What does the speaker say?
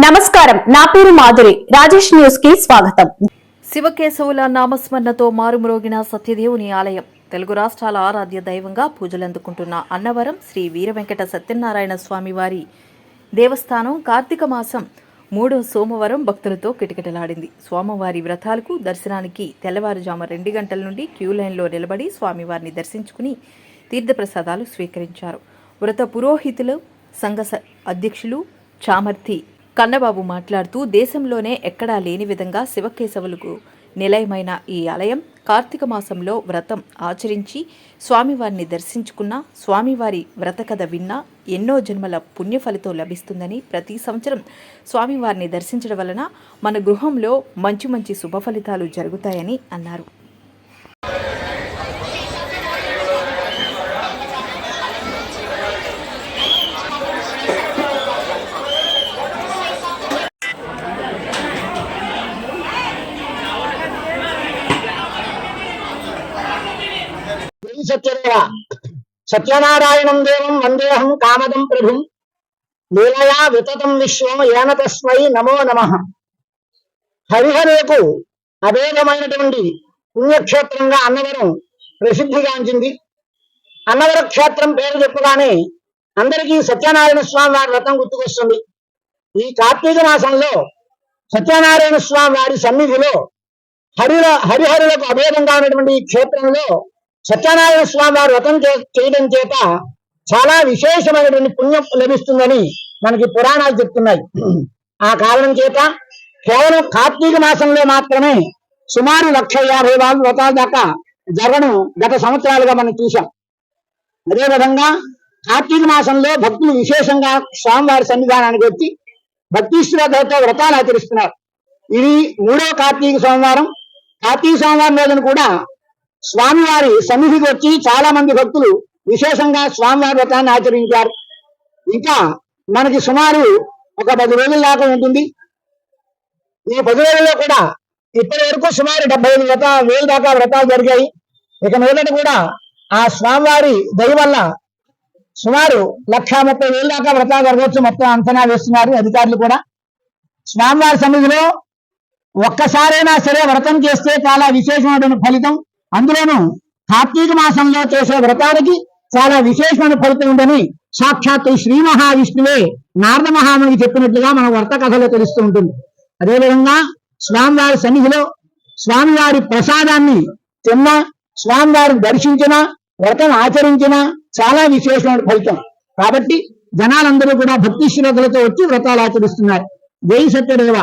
నమస్కారం నా పేరు మాధురి. రాజేష్ న్యూస్కి స్వాగతం. శివకేశవుల నామస్మరణతో మారుమ్రోగిన సత్యదేవుని ఆలయం. తెలుగు రాష్ట్రాల ఆరాధ్య దైవంగా పూజలందుకుంటున్న అన్నవరం శ్రీ వీరవెంకట సత్యనారాయణ స్వామివారి దేవస్థానం కార్తీక మాసం మూడో సోమవారం భక్తులతో కిటకిటలాడింది. స్వామివారి వ్రతాలకు దర్శనానికి తెల్లవారుజాము రెండు గంటల నుండి క్యూ లైన్లో నిలబడి స్వామివారిని దర్శించుకుని తీర్థప్రసాదాలు స్వీకరించారు. వ్రత పురోహితులు సంఘ స- అధ్యక్షులు చామర్తి కన్నబాబు మాట్లాడుతూ దేశంలోనే ఎక్కడా లేని విధంగా శివకేశవులకు నిలయమైన ఈ ఆలయం కార్తీక మాసంలో వ్రతం ఆచరించి స్వామివారిని దర్శించుకున్న స్వామివారి వ్రత కథ విన్నా ఎన్నో జన్మల పుణ్య ఫలితం లభిస్తుందని ప్రతి సంవత్సరం స్వామివారిని దర్శించడం వలన మన గృహంలో మంచి మంచి శుభ ఫలితాలు జరుగుతాయని అన్నారు. సత్యదేవ సత్యనారాయణం దేవం వందేహం కామదం ప్రభుం. లీలయా వితతం విశ్వం ఏన తస్మై నమో నమ. హరిహరేకు అభేదమైనటువంటి పుణ్యక్షేత్రంగా అన్నవరం ప్రసిద్ధిగాంచింది. అన్నవర క్షేత్రం పేరు చెప్పగానే అందరికీ సత్యనారాయణ స్వామి వారి వ్రతం గుర్తుకొస్తుంది. ఈ కార్తీక మాసంలో సత్యనారాయణ స్వామి వారి సన్నిధిలో హరిల హరిహరులకు అభేదంగా ఉన్నటువంటి ఈ క్షేత్రంలో సత్యనారాయణ స్వామి వారు వ్రతం చే- చేయడం చేత చాలా విశేషమైనటువంటి పుణ్యం లభిస్తుందని మనకి పురాణాలు చెప్తున్నాయి. ఆ కారణం చేత కేవలం కార్తీక మాసంలో మాత్రమే సుమారు లక్ష యాభై వాళ్ళు వ్రతాల దాకా జరగడం గత సంవత్సరాలుగా మనం చూసాం అదేవిధంగా కార్తీక మాసంలో భక్తులు విశేషంగా స్వామివారి సన్నిధానానికి వచ్చి భక్తి శ్రద్ధలతో వ్రతాలు ఆచరిస్తున్నారు. ఇది మూడో కార్తీక సోమవారం. కార్తీక సోమవారం రోజున కూడా స్వామివారి సన్నిధికి వచ్చి చాలా మంది భక్తులు విశేషంగా స్వామివారి వ్రతాన్ని ఆచరించారు. ఇంకా మనకి సుమారు ఒక పది రోజుల దాకా ఉంటుంది. ఈ పది రోజుల్లో కూడా ఇప్పటి వరకు సుమారు డెబ్బై ఐదు వ్రత వేలు దాకా వ్రతాలు జరిగాయి. ఇక మీదట కూడా ఆ స్వామివారి దయ వల్ల సుమారు లక్ష ముప్పై వేలు దాకా వ్రతాలు జరగవచ్చు మొత్తం అంచనా వేస్తున్నారు అధికారులు కూడా. స్వామివారి సన్నిధిలో ఒక్కసారైనా సరే వ్రతం చేస్తే చాలా విశేషమైనటువంటి ఫలితం. అందులోనూ కార్తీక మాసంలో చేసే వ్రతానికి చాలా విశేషమైన ఫలితం ఉందని సాక్షాత్తు శ్రీ మహావిష్ణువే నారద మహామునికి చెప్పినట్లుగా మన వ్రత కథలో తెలుస్తూ ఉంటుంది. అదేవిధంగా స్వామివారి సన్నిధిలో స్వామివారి ప్రసాదాన్ని తిన్న స్వామివారిని దర్శించిన వ్రతం ఆచరించిన చాలా విశేషమైన ఫలితం. కాబట్టి జనాలందరూ కూడా భక్తి శ్రద్ధలతో వచ్చి వ్రతాలు ఆచరిస్తున్నారు. జై సత్యదేవ.